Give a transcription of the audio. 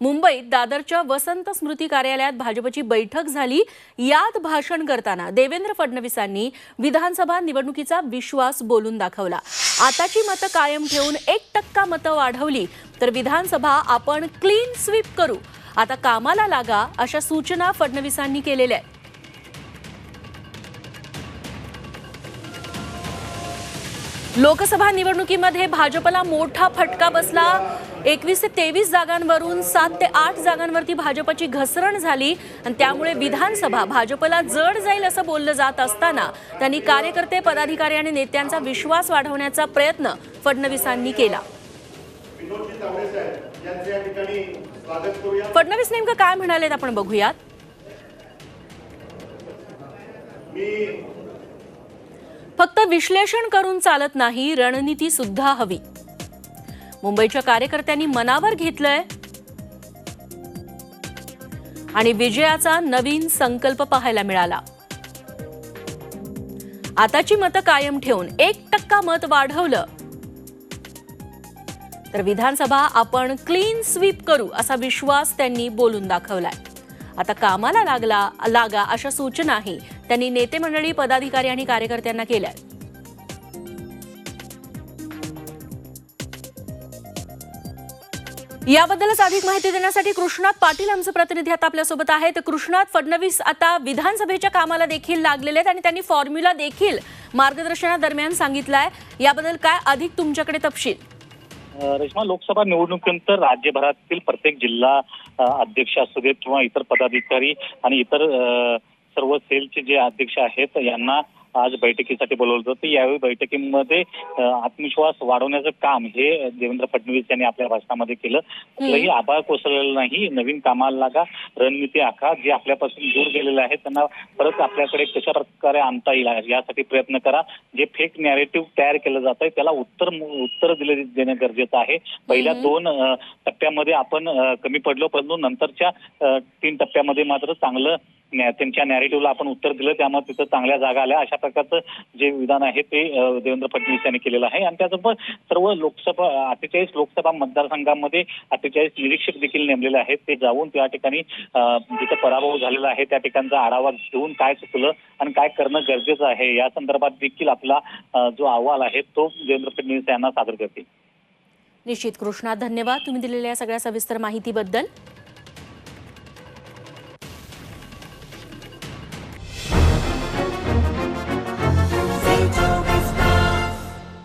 मुंबईत दादरच्या वसंत स्मृती कार्यालयात भाजपची बैठक झाली. यात भाषण करताना देवेंद्र फडणवीसांनी विधानसभा निवडणुकीचा विश्वास बोलून दाखवला. आताची मतं कायम ठेवून एक टक्का मतं वाढवली तर विधानसभा आपण क्लीन स्वीप करू. आता कामाला लागा अशा सूचना फडणवीसांनी केलेल्या आहेत. लोकसभा निवडणुकीमध्ये भाजपला मोठा फटका बसला. एकवीस ते तेवीस जागांवरून सात ते आठ जागांवरती भाजपची घसरण झाली आणि त्यामुळे विधानसभा भाजपला जड जाईल असं बोललं जात असताना त्यांनी कार्यकर्ते पदाधिकारी आणि नेत्यांचा विश्वास वाढवण्याचा प्रयत्न फडणवीसांनी केला. फडणवीस नेमकं काय म्हणालेत आपण बघूयात. फक्त विश्लेषण करून चालत नाही रणनीती सुद्धा हवी. मुंबईच्या कार्यकर्त्यांनी मनावर घेतलंय. आणि विजयाचा नवीन संकल्प पाहायला मिळाला. आताची मतं कायम ठेवून एक टक्का मत वाढवलं. तर विधानसभा आपण क्लीन स्वीप करू असा विश्वास त्यांनी बोलून दाखवलाय. आता कामाला लागला लागा अशा सूचनाही त्यांनी नेते मंडळी पदाधिकारी आणि कार्यकर्त्यांना केल्या. याबद्दलच अधिक माहिती देण्यासाठी कृष्णात पाटील आमचे प्रतिनिधी आता आपल्यासोबत आहेत. कृष्णात फडणवीस आता विधानसभेच्या कामाला देखील लागलेले आहेत आणि त्यांनी फॉर्म्युला देखील मार्गदर्शनादरम्यान सांगितलाय. याबद्दल काय अधिक तुमच्याकडे तपशील? रेश्मा लोकसभा निवडणुकीनंतर राज्यभरातील प्रत्येक जिल्हा अध्यक्ष असू देत किंवा इतर पदाधिकारी आणि इतर सेलचे जे अध्यक्ष आहेत यांना आज बैठकीसाठी बोलवलं होतं. यावेळी बैठकीमध्ये आत्मविश्वास वाढवण्याचं काम हे देवेंद्र फडणवीस यांनी आपल्या भाषणामध्ये केलं. कुठलंही आभाळ कोसळलेलं नाही. नवीन कामाला लागा. रणनीती आखा. जे आपल्यापासून दूर गेलेले आहेत त्यांना परत आपल्याकडे कशा प्रकारे आणता येईल यासाठी प्रयत्न करा. जे फेक नॅरेटिव्ह तयार केलं जात आहे त्याला उत्तर उत्तर दिले देणं गरजेचं आहे. पहिल्या दोन टप्प्यामध्ये आपण कमी पडलो परंतु नंतरच्या तीन टप्प्यामध्ये मात्र चांगलं त्यांच्या नॅरेटिव्हला आपण उत्तर दिलं त्यामुळे तिथं चांगल्या जागा आल्या. अशा प्रकारचं जे विधान आहे ते देवेंद्र फडणवीस यांनी केलेलं आहे. आणि त्याचबरोबर सर्व लोकसभा अठ्ठेचाळीस लोकसभा मतदारसंघामध्ये अठ्ठेचाळीस निरीक्षक देखील नेमलेले आहेत. ते जाऊन त्या ठिकाणी जिथं पराभव झालेला आहे त्या ठिकाणचा आढावा घेऊन काय चुकलं आणि काय करणं गरजेचं आहे या संदर्भात देखील आपला जो अहवाल आहे तो देवेंद्र फडणवीस यांना सादर करतील. निश्चित कृष्णा धन्यवाद तुम्ही दिलेल्या सगळ्या सविस्तर माहितीबद्दल.